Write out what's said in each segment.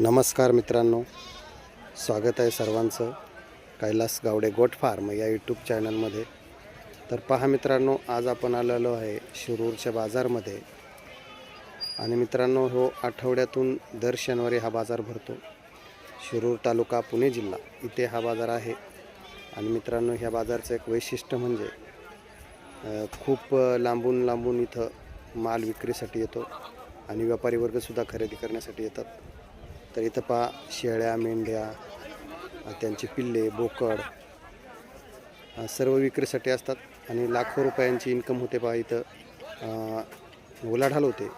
नमस्कार मित्रांनो. स्वागत आहे सर्वांचं. कैलास गावडे गोट फार्म या यूट्यूब चॅनलमध्ये. तर पहा मित्रांनो आज आपण आलेलो आहे शिरूरच्या बाजारमध्ये. आणि मित्रांनो हो आठवड्यातून दर शनिवारी हा बाजार भरतो. शिरूर तालुका पुणे जिल्हा इथे हा बाजार आहे. आणि मित्रांनो ह्या बाजारचं एक वैशिष्ट्य म्हणजे खूप लांबून लांबून इथं माल विक्रीसाठी येतो. आणि व्यापारी वर्गसुद्धा खरेदी करण्यासाठी येतात. तर इथं पहा शेळ्या मेंढ्या त्यांचे त्यांची पिल्ले बोकड सर्व विक्रीसाठी असतात. आणि लाखो रुपयांची इन्कम होते पहा इथं. उलाढाल होते.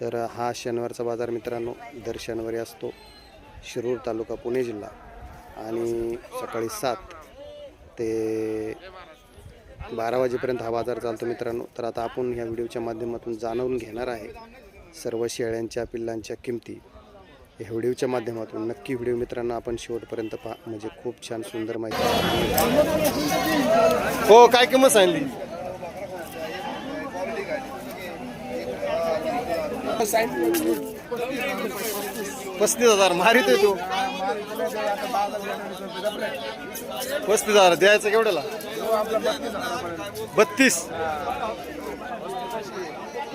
तर हा शनिवारचा बाजार मित्रांनो दर शनिवारी असतो. शिरूर तालुका पुणे जिल्हा. आणि सकाळी सात ते बारा वाजेपर्यंत हा बाजार चालतो मित्रांनो. तर आता आपण ह्या व्हिडिओच्या माध्यमातून जाणवून घेणार आहे सर्व शेळ्यांच्या पिल्लांच्या किमती. या व्हिडिओच्या माध्यमातून नक्की व्हिडिओ मित्रांना आपण शेवटपर्यंत पहा. म्हणजे खूप छान सुंदर माहिती. हो काय किंमत सांगली? पस्तीस हजार. मारित तू. पस्तीस हजार. द्यायचं केवढ्याला? बत्तीस.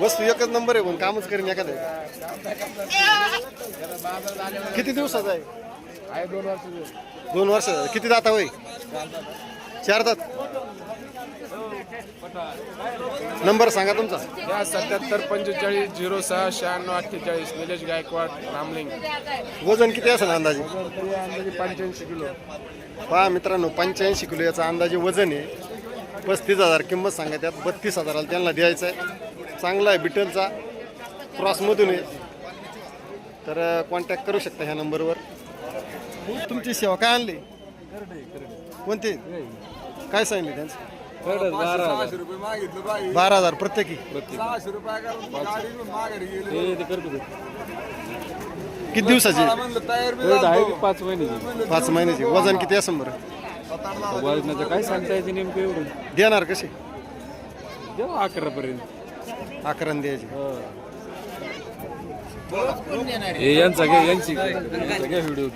वस्तू एकच नंबर आहे पण कामच करीन एखादं. किती दिवसाचा आहे? दोन वर्षाचा. किती दाता होय? चार दात. नंबर सांगा तुमचा. या सत्याहत्तर पंचेचाळीस झिरो सहा शहाण्णव अठ्ठेचाळीस निलेश गायकवाड रामलिंग. वजन किती असेल अंदाजे? पंच्याऐंशी किलो. पहा मित्रांनो पंच्याऐंशी किलो याचा अंदाजे वजन आहे. पस्तीस हजार किंमत सांगा त्यात. बत्तीस हजाराला त्यांना द्यायचं आहे चांगला आहे बिटलचा. क्रॉसमधून आहे. तर कॉन्टॅक्ट करू शकता ह्या नंबरवर. तुमची सेवा काय आणली? कोणते? काय सांगितले त्यांचं? बारा हजार प्रत्येकी. किती दिवसाची? पाच महिन्याची. पाच महिन्याची वजन किती असं बरं वजनाचं काय सांगता येते नेमकं एवढं. देणार कसे देऊ अकरा पर्यंत अकरा द्यायचे यांचा घ्या यांची यांचा घ्या व्हिडिओ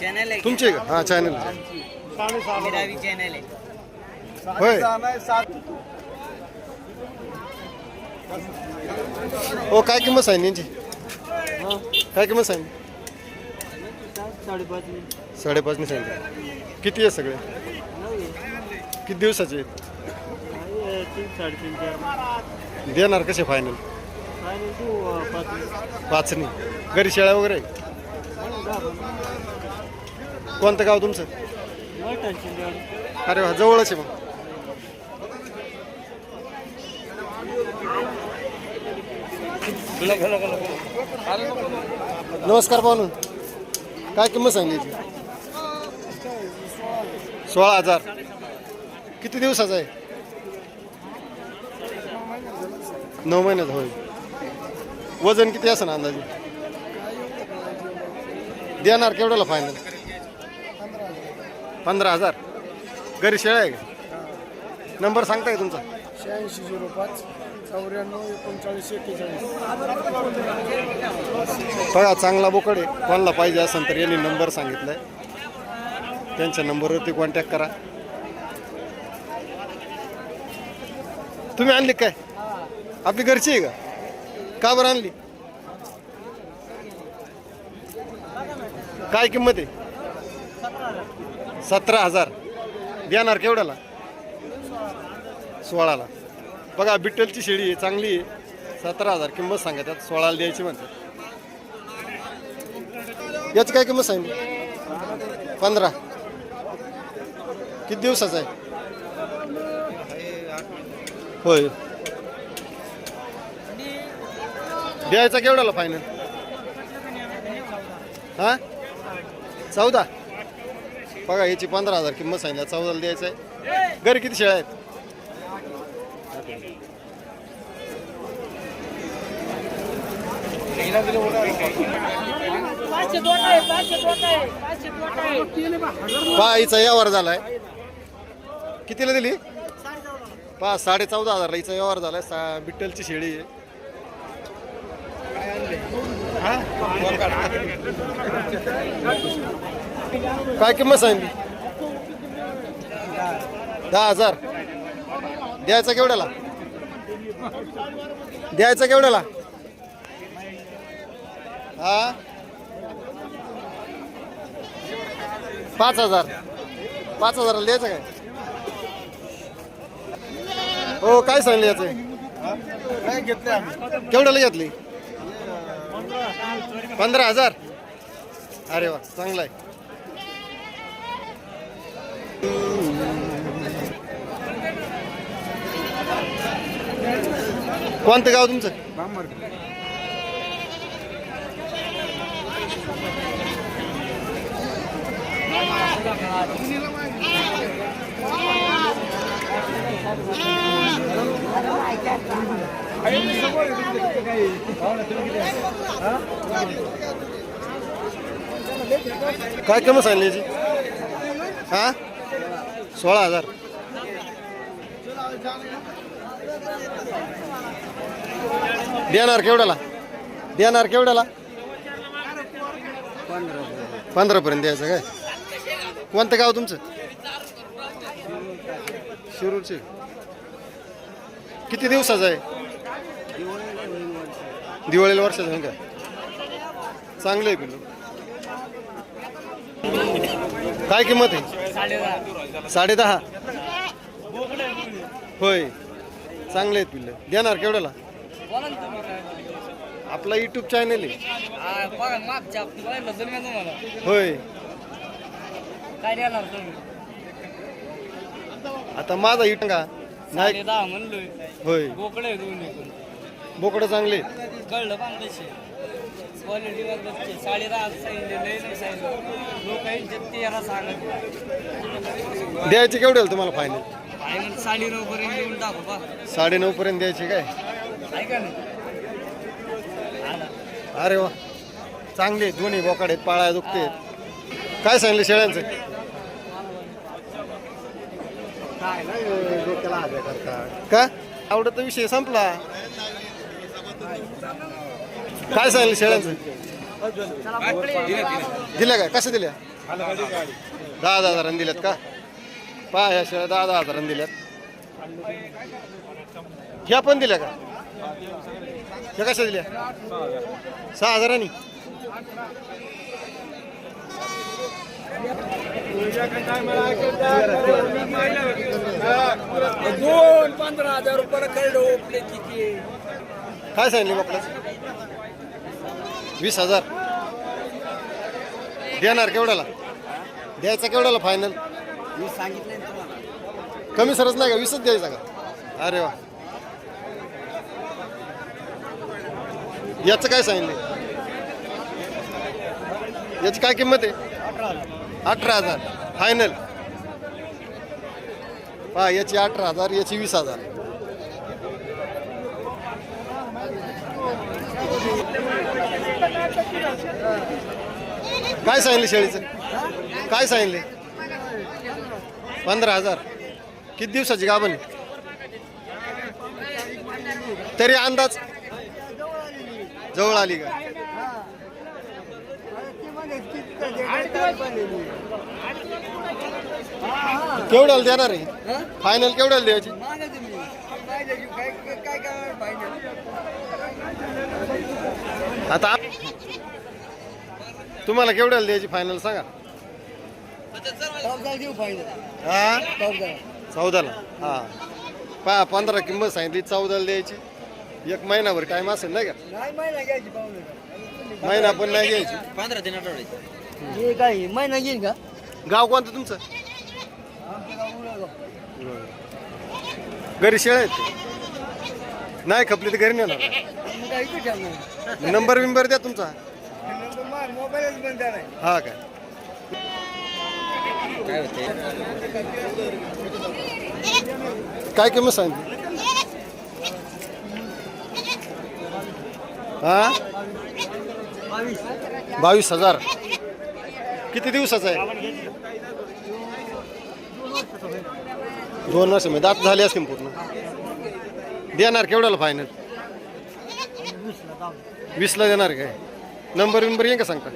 चॅनल आहे. तुमचे का? हा चॅनल मिरावी चॅनल आहे. होय. हो काय किंमत सांगितली यांची? काय किंमत सांगितली? साडेपाचने सांगितले. किती आहे सगळे? किती दिवसाचे आहेत? देणार कसे फायनल पाचनी घरी शेळ्या वगैरे? आहे? कोणतं गाव तुमचं? अरे वा जवळच आहे मग. नमस्कार पाहून काय किंमत सांगितली? सोळा हजार. किती दिवसाचा आहे? नऊ महिन्यात होय वजन किती असं ना अंदाजे? देणार केवढ्याला फायनल पंधरा हजार. घरी शेळ्या आहे का? नंबर सांगताय तुमचा? शहाऐंशी झिरो पाच चौऱ्याण्णव एकोणचाळीस एक्केचाळीस. बघा चांगला बोकड आहे. कोणाला पाहिजे असेल तर यांनी नंबर सांगितलाय. त्यांच्या नंबरवरती कॉन्टॅक्ट करा. तुम्ही आणली काय? आपली घरची आहे का? का बरं आणली? काय किंमत आहे? सतरा हजार. देणार केवढ्याला? सोळाला. बघा बिट्टलची शेळी आहे चांगली आहे. सतरा हजार किंमत सांगा त्यात सोळाला द्यायची म्हणतात. याची काय किंमत सांगितली? पंधरा. किती दिवसाचा आहे? होय. द्यायचा केवढ्याला फायनल हा? चौदा? बघा याची पंधरा हजार किंमत सांगितल्या चौदाला द्यायचं आहे घरी किती शेळ्या आहेत? पहा हिचा व्यवहार झालाय. कितीला दिली? पहा साडे चौदा हजारला हिचा व्यवहार झालाय. सा बिट्टलची शेळी आहे. काय किंमत सांगली? दहा हजार. द्यायचा केवढ्याला? द्यायचा केवढ्याला? हा? पाच हजार. पाच हजाराला द्यायचं काय? हो काय सांगले याचं? केवढ्याला घेतली? पंधरा हजार? अरे वा चांगला आहे. कोणतं गाव तुमचं? काय किंमत सांगली याची? हा? सोळा हजार. देणार केवढ्याला? देणार केवढ्याला? पंधरा पर्यंत द्यायचं काय? कोणतं गाव तुमचं? शिरूरचे. किती दिवसाचं आहे? दिवाळीला वर्षाचं आहे का? चांगलं आहे पिल्लू काय किंमत आहे? साडे दहा होय. चांगले आहेत पिल्लं. देणार केवढ्याला? आपला युट्यूब चॅनल आहे. होय. काय देणार आता माझा युट्यूब का नाही होय. बोकडे चांगले. कळलं कसे क्वालिटी बघते साडे दहा सांगितले लय नाही सांगितलं लोक यांचे तेरा सांगत द्यायचे केवढ्याला तुम्हाला फायनल फायनल साडे नऊ पर्यंत येऊन टाकू बा. साडे नऊ पर्यंत द्यायचे काय? ऐका ना. अरे वा. चांगले दोन्ही बोकाड आहेत पाळाय दुखते काय सांगले शेळ्यांचं? का? आवडत विषय संपला. काय सांगले शेळ्यांचं? दिल्या काय? कसं दिल्या? दहा दहा हजारांनी दिल्यात का? पहा ह्या शेळ्या दहा दहा हजारांनी दिल्यात. ह्या पण दिल्या का? ह्या कशा दिल्या? सहा हजारांनी. दोन पंधरा हजार रुपये कळलं किती काय सांगितले आपलं वीस हजार. देणार केवढ्याला? द्यायचा केवढ्याला फायनल मी सांगितलं तुम्हाला. कमी सरच नाही का? वीसच द्यायचा का? अरे वा. याचं काय सांगितले याची काय किंमत आहे? अठरा हजार. फायनल पहा याची अठरा हजार याची वीस हजार. काय सांगितले शेळीचं? काय सांगितले? पंधरा हजार. किती दिवसाची गाभण? तरी अंदाज? जवळ आली का? केवढ्याला देणार आहे? फायनल केवढ्याला द्यायची? आता आप- तुम्हाला केवढ्याला द्यायची फायनल सांगा. हा चौदाला. हा. पहा पंधरा किंमत सांगितली चौदाला द्यायची. एक महिनाभर टाइम असेल नाही का? महिना पण नाही घ्यायची. पंधरा दिन काय महिना घेईन का? गाव कोणतं तुमचं? घरी शेळ आहेत? ते? नाही खपली तर घरी नेणार. नंबर बिंबर द्या तुमचा. हा काय काय काय किंमत सांगितली? हा? बावीस हजार. किती दिवसाचा आहे? दोन वर्ष म्हणजे दात झाले असतील पूर्ण. देणार केवढ्याला फायनल वीसला देणार काय? नंबर विंबर येईन का सांगता?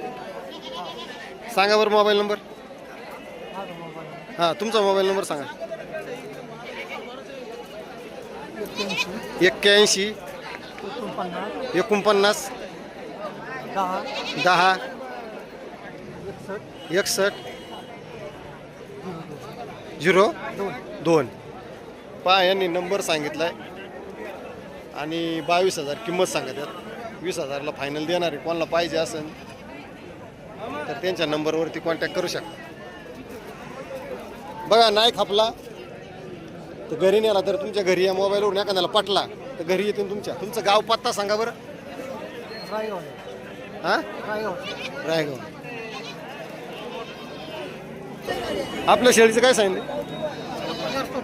सांगा बरं मोबाईल नंबर हां तुमचा मोबाईल नंबर सांगा. एक्क्याऐंशी. एकोणपन्नास. दहा. दहा एकसष्ट. झिरो. दोन. पहा यांनी नंबर सांगितला आहे आणि बावीस हजार किंमत सांगतात वीस हजारला फायनल देणार आहे. कोणाला पाहिजे असेल तर त्यांच्या नंबरवरती कॉन्टॅक्ट करू शकता. बघा नाही खापला तर घरी नेला तर तुमच्या घरी या मोबाईलवरून एखाद्याला पटला तर घरी येतील तुमच्या. तुमचं गाव पत्ता सांगा बरं. रायगाव हां? रायगाव रायगाव आपल्या शेळीचं काय सांगितलं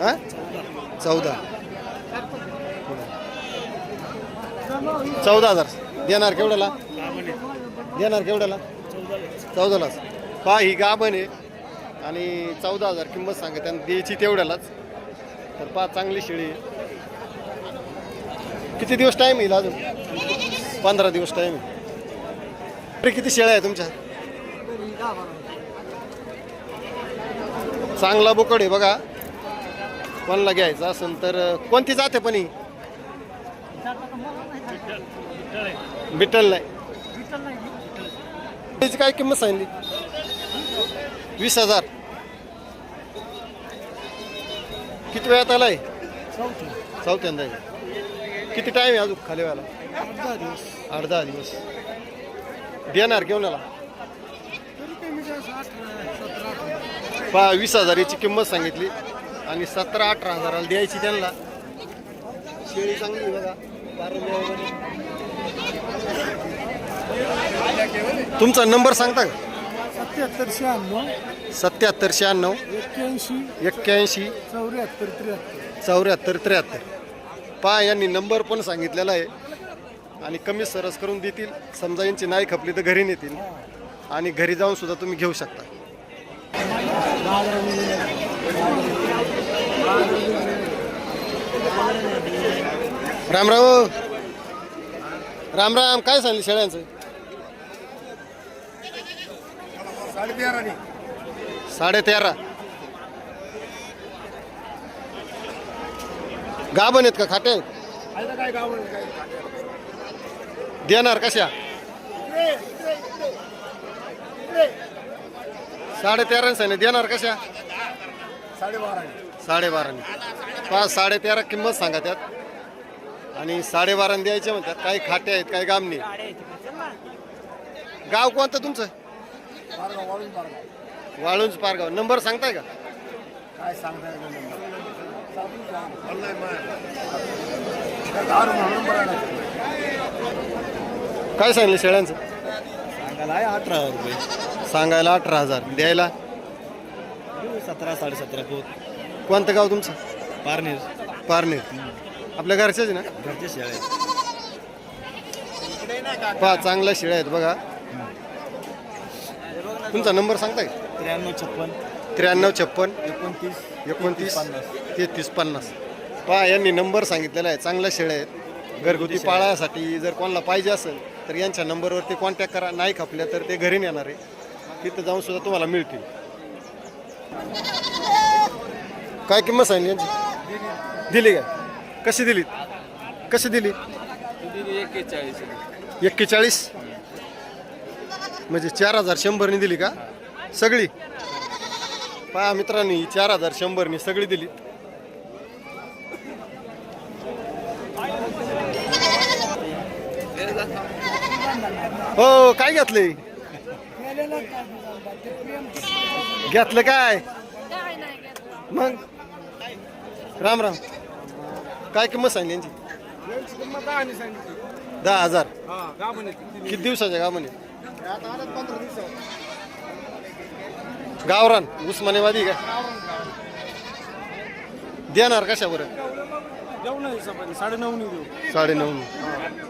हां? चौदा. चौदा हजार. देणार केवढ्याला? देणार केवढ्याला? चौदालाच. पहा ही गाभण आहे. आणि चौदा हजार किंमत सांगत आणि द्यायची तेवढ्यालाच. तर पहा चांगली शेळी आहे. किती दिवस टाईम येईल अजून? पंधरा दिवस टाईम आहे किती शेळ्या आहे तुमच्या? चांगला बोकड आहे बघा. कोणाला घ्यायचा असेल तर कोणती जाते पण ही? बिटल नाही. त्याची काय किंमत सांगितली वीस हजार. किती वेळात आलाय? चौथी चौथ्यांदा आहे. किती टाईम आहे अजून खाली व्हायला? आठ दहा दिवस. देणार घेऊन आला पहा वीस हजाराची किंमत सांगितली. आणि सतरा अठरा हजाराला द्यायची त्यांना. शेळी चांगली आहे बघा. तुमचा नंबर सांगता का? सत्याहत्तर शहाण्णव सत्याहत्तर शहाण्णव एक्क्याऐंशी एक्क्याऐंशी चौऱ्याहत्तर त्र्याहत्तर. चौऱ्याहत्तर त्र्याहत्तर. पहा यांनी नंबर पण सांगितलेला आहे. आणि कमी सरस करून देतील. समजा यांची नाही खपली तर घरी नेतील. आणि घरी जाऊन सुद्धा तुम्ही घेऊ शकता. राम राम राम काय सांगली शेळ्यांचं? साडे तेरा गाभण आहेत का खाटे? देणार कशा? साडे तेराने देणार कशा? साडेबाराने. पाच साडे तेरा किंमत सांगा त्यात. आणि साडेबाराने द्यायचे म्हणतात. काही खाटे आहेत काही गामणी गाव कोणतं तुमचं? वाळुंज पारगाव. नंबर सांगताय का? काय सांगता काय सांगितलं शेळ्यांचं? सांगायला आहे अठरा हजार. रुपये सांगायला अठरा हजार द्यायला? सतरा साडेसतरा कोणतं गाव तुमचं? पारनेर. पारनेर. आपल्या घरच्याच ना? घरचे शेळ्या पहा चांगल्या शेळ्या आहेत बघा. तुमचा नंबर सांगताय? त्र्याण्णव छप्पन. त्र्याण्णव छप्पन. एकोणतीस एकोणतीस पन्नास. तेहतीस पन्नास. पहा यांनी नंबर सांगितलेला आहे. चांगल्या शेळ्या आहेत. घरगुती पाळायसाठी जर कोणाला पाहिजे असेल तर यांच्या नंबरवरती कॉन्टॅक्ट करा. नाही खपल्या तर ते घरी नेणार आहे. तिथं जाऊन सुद्धा तुम्हाला मिळतील. काय किंमत सांगली यांची? दिली काय कशी दिली? कशी दिली? एक्केचाळीस. एक्केचाळीस म्हणजे चार हजार शंभरनी दिली का? सगळी. पहा मित्रांनी चार हजार शंभरनी सगळी दिली. हो काय घेतले घेतलं काय? मग? राम राम. काय किंमत सांगली यांची? दहा हजार. किती दिवसाच्या गावाने गावरान उस्मानेवादी का? देणार कशा बरं? देऊ ना हिशोबाने साडे नऊ देऊ. साडे नऊ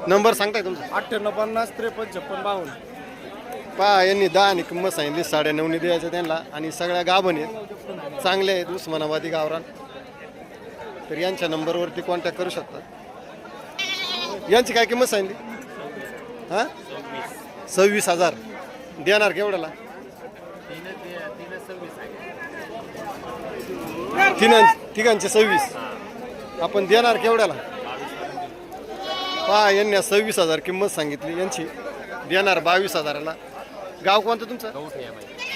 नंबर सांगताय तुमचा? अठ्ठ्याण्णव पन्नास त्रेपन्न छप्पन बावन्न. पहा यांनी दहा आणि किंमत सांगितली साडे नऊने द्यायचं त्यांना. आणि सगळ्या गाभण आहेत. चांगले आहेत उस्मानाबादी गावरान. तर यांच्या नंबरवरती कॉन्टॅक्ट करू शकता. यांची काय किंमत सांगितली? हां? सव्वीस हजार. देणार केवढ्याला तिघां तिघांचे सव्वीस. आपण देणार केवढ्याला पहा यांनी सव्वीस हजार किंमत सांगितली. यांची देणार बावीस हजाराला. गाव कोणतं तुमचं?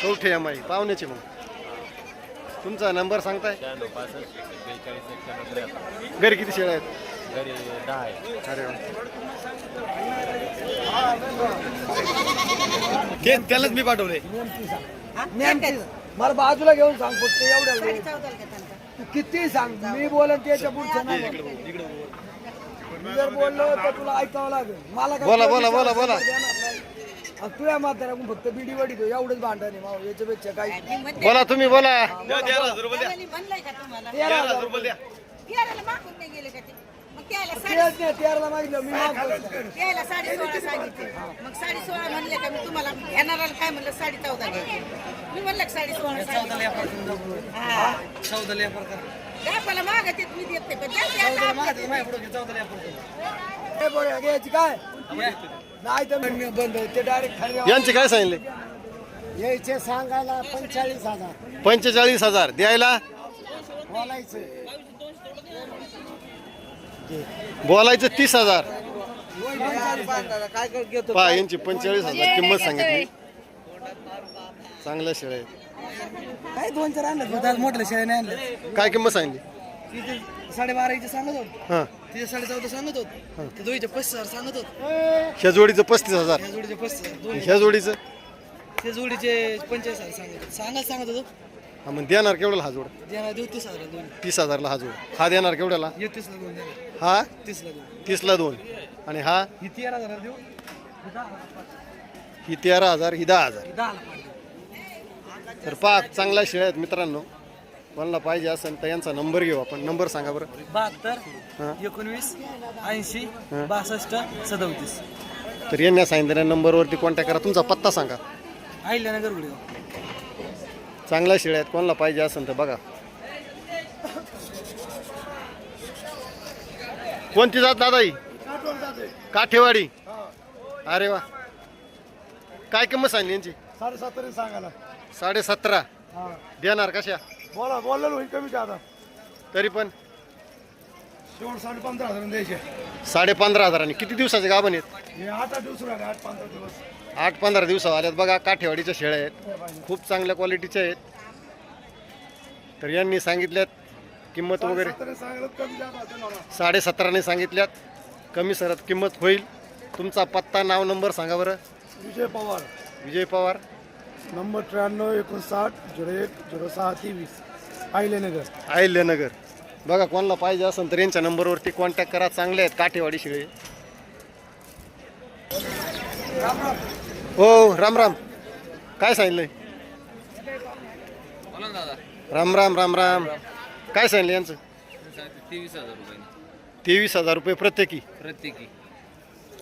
कवठे एम आई पाहुण्याचे मग. तुमचा नंबर सांगताय? घरी किती शेळ्या आहेत? अरे वा. घे, त्यालाच मी पाठवले. मला बाजूला घेऊन सांग फक्त एवढ्या. तू किती सांग मी बोलन त्याच्या पुढचं नाही. मी जर बोललो तर तुला ऐकावं लागेल. मला काय बोला, बोला, बोला, बोला. नाही. तुझ्या म्हातारा फक्त बिडी वडी दो एवढंच भांडण आहे माव याच्यापेक्षा काही बोला तुम्ही बोला. म्हणलंय का तुम्हाला? हजार रुपये मागून नाही गेले का ते? मग त्याला साडे तेच नाही तेराला मागितलं मी मागतो त्याला साडे सोळा सांगितले. मग साडे सोळा म्हणले का मी तुम्हाला घेणाराला काय म्हणलं? साडे चौदा घ्यायचे मी म्हणलं का साडे सोळा मागत येत मी देत नाही पण जास्त आता हे काय? नाही तर मी बंद आहे. ते डायरेक्ट खाली यांचे काय सांगितले? यायचे सांगायला पंचेचाळीस हजार. पंचेचाळीस हजार. द्यायला? बोलायचं. बोलायचं तीस हजार. काय कर घेतो पहा यांची पंचेचाळीस हजार किंमत सांगितली. चांगल्या शेळ्या आहेत. काय दोन चार आणलं नाही आणलं. काय किंमत सांगितली? तिथे साडेबारा इथे सांगत होत. हां. तिथे साडे चौदा सांगत होत. ते दोघीचे पस्तीस हजार सांगत होत. ह्या जोडीचं पस्तीस हजार. त्या जोडीचे पस्तीस हजार. दोन ह्या जोडीचं? त्या जोडीचे पंचेचाळीस हजार सांगत होते. सांगत सांगत होतो. हा मग देणार केवढ्याला हा जोड? देणार देऊ तीस हजार दोन तीस हजारला हा जोड. हा देणार केवढ्याला? ये तीसला दोन देणार. हा? तीसला दोन. तीसला दोन. आणि हा? ही तेरा हजार देऊ. ही तेरा हजार ही दहा हजार. ही दहाला पाहिजे तर पहा चांगल्या शेळ्या आहेत मित्रांनो. कोणाला पाहिजे असेल तर यांचा नंबर घेऊ आपण. नंबर सांगा बरं. हां. बहात्तर एकोणवीस ऐंशी बासष्ट सदोतीस. तर यांनी सांगितलेल्या नंबरवरती कॉन्टॅक्ट करा. तुमचा पत्ता सांगा. अहिल्यानगर गुडगाव चांगल्या शेळ्या आहेत. कोणाला पाहिजे असेल तर बघा. कोणती जात दादा ही काठेवाडी. अरे वा. काय किंमत सांगली यांची? साडेसत्तर सांगायला. साडे सतरा हा. देणार कशा? बोला बोललो होईल कमी का आता. तरी पण. शेवट साडे पंधरा हजार द्यायचे. साडे पंधरा हजारांनी. किती दिवसाचे गाभण आहेत? हे आठ आठ दिवस राहिले आठ पंधरा दिवस. आठ पंधरा दिवसा आल्यात. बघा काठेवाडीच्या शेळ्या आहेत. खूप चांगल्या क्वालिटीच्या आहेत. तर यांनी सांगितल्यात किंमत वगैरे तरी सांगितलं कमी जादा तुम्हाला साडे सतराने सांगितल्यात. कमी सरत किंमत होईल. तुमचा पत्ता नाव नंबर सांगा बरं. विजय पवार. विजय पवार. नंबर त्र्याण्णव एकोणसाठ झिरो एक झिरो सहा तेवीस. अहिल्यानगर अहिल्यानगर बघा कोणाला पाहिजे असेल तर यांच्या नंबरवरती कॉन्टॅक्ट करा. चांगले आहेत काठेवाडी शिळे. हो राम राम. काय सांगितलंय? राम राम राम राम. काय सांगितलं यांचं? तेवीस हजार रुपये तेवीस हजार रुपये प्रत्येकी. प्रत्येकी.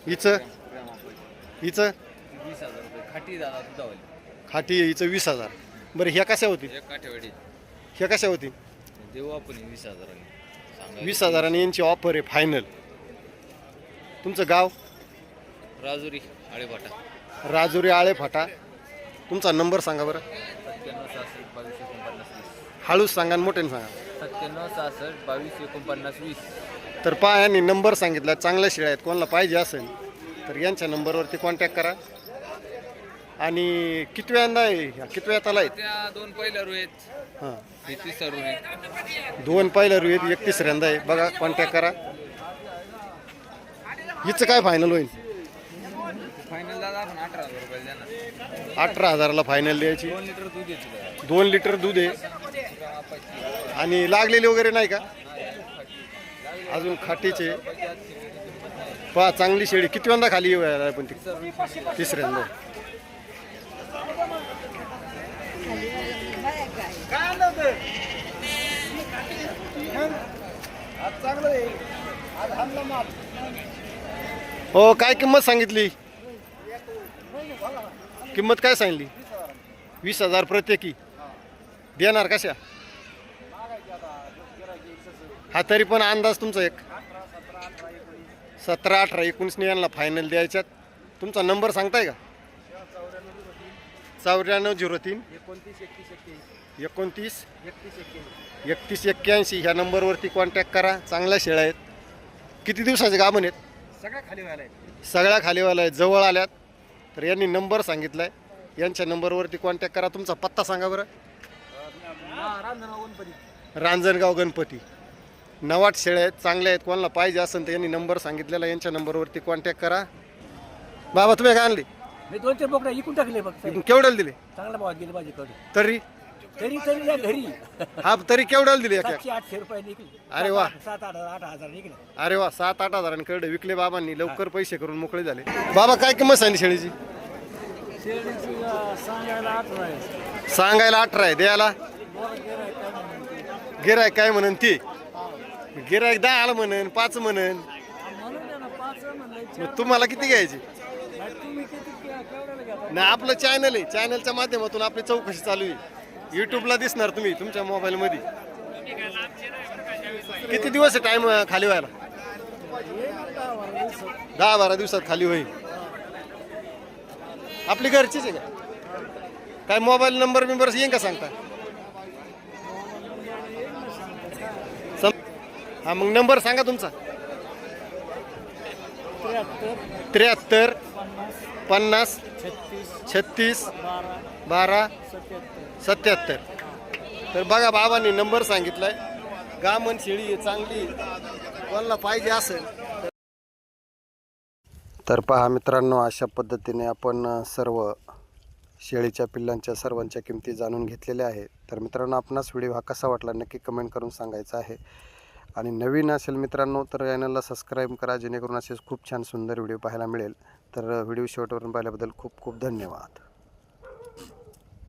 हिचं? हिचं? वीस हजार रुपये. खाटी दादा दुधावाली. खाटी हिचं वीस हजार. बरं ह्या कशा होती? एक ह्या कशा होती? देऊ आपण वीस हजारांनी. वीस हजारांनी यांची ऑफर आहे फायनल तुमचं गाव? राजुरी आळेभाटा राजुरी आळे फाटा तुमचा नंबर सांगा बरं. सत्त्याण्णव सहासष्ट बावीस एकोणपन्नास वीस. हळूच सांगा आणि मोठ्याने सांगा. सत्त्याण्णव सहासष्ट बावीस एकोणपन्नास वीस. तर पहा यांनी नंबर सांगितला चांगल्या शेळ्या आहेत. कोणाला पाहिजे असेल तर यांच्या नंबरवरती कॉन्टॅक्ट करा. आणि किती वेळांदा आहे? ह्या किती वेळात आला त्या दोन पहिल्या रू आहेत. हां. तिसरा रू आहे. दोन पहिल्या रुईत एक तिसऱ्यांदा आहे. बघा कॉन्टॅक्ट करा. हिचं काय फायनल होईल? फायनल दादा आपण अठरा हजार रुपये देणार. अठरा हजाराला फायनल द्यायची. दोन लिटर दूध येते दादा दोन लिटर दूध आहे. आणि लागलेली वगैरे नाही का? अजून खाटीचे. पहा चांगली शेळी. किती वेळा खाली येऊ पण ती? तिसऱ्यांदा हो काय किंमत सांगितली? किंमत काय सांगितली? वीस हजार प्रत्येकी. देणार कशा? हा तरी पण अंदाज तुमचा एक. सतरा अठरा एकोणीसने यांना फायनल द्यायच्यात. तुमचा नंबर सांगताय का? चौऱ्याण्णव झिरो तीन. एकोणतीस एकतीस एक्क्याऐंशी. एकोणतीस. एकतीस एक्क्याऐंशी. एकतीस एक्क्याऐंशी. ह्या नंबरवरती कॉन्टॅक्ट करा. चांगल्या शेळ्या आहेत. किती दिवसाचे गाभण आहेत? सगळ्या खाली व्हायला आहे सगळ्या खालीवाल्या आहेत. जवळ आल्यात. तर यांनी नंबर सांगितला आहे यांच्या नंबरवरती कॉन्टॅक्ट करा. तुमचा पत्ता सांगा बरं. रांजणगाव गणपती. रांजणगाव गणपती नवाट शेळ्या आहेत. चांगल्या आहेत. कोणाला पाहिजे असेल तर यांनी नंबर सांगितलेला आहे. यांच्या नंबरवरती कॉन्टॅक्ट करा. बाबा तुम्ही काय आणले? मी दोन चार बोकडा इकून टाकले फक्त. केवढ्याला दिले? चांगला भाव गेले माझी कडे तरी? तरी तरी त्या घरी. हा तरी केवढ्याला दिले एक? एक? सातशे आठशे रुपये निघले. अरे वा. सात आठ आठ हजार निघले. अरे वा सात आठ हजारांनी करडे विकले बाबांनी लवकर पैसे करून मोकळे झाले. बाबा काय किंमत सांगली शेळीची? सांगायला आठ आहे. सांगायला अठरा आहे द्यायला? गिराय काय म्हणन ती? गिरायक दहा आला म्हणन पाच म्हणन. मग तुम्हाला किती घ्यायची? नाही आपलं चॅनल आहे. चॅनलच्या माध्यमातून आपली चौकशी चालू आहे. युट्यूबला दिसणार तुम्ही तुमच्या मोबाईलमध्ये किती दिवस आहे टाईम खाली व्हायला? दहा बारा दिवसात खाली होईल. आपली घरचीच आहे का? काय मोबाईल नंबर बिंबर येईन का सांगता? हा मग नंबर सांगा तुमचा. त्र्याहत्तर. पन्नास छत्तीस बारा सत्याहत्तर. तर बघा बाबांनी नंबर सांगितलाय. गामन शेळी चांगली कोणाला पाहिजे असेल तर पहा मित्रांनो अशा पद्धतीने आपण सर्व शेळीच्या पिल्लांच्या सर्वांच्या किमती जाणून घेतलेल्या आहे तर मित्रांनो आपणास व्हिडिओ हा कसा वाटला नक्की कमेंट करून सांगायचा आहे. आणि नवीन असेल मित्रांनो तर चॅनलला सबस्क्राईब करा जेणेकरून असेच खूप छान सुंदर व्हिडिओ पाहायला मिळेल. तर व्हिडिओ शेवटवरून पाहिल्याबद्दल खूप खूप धन्यवाद.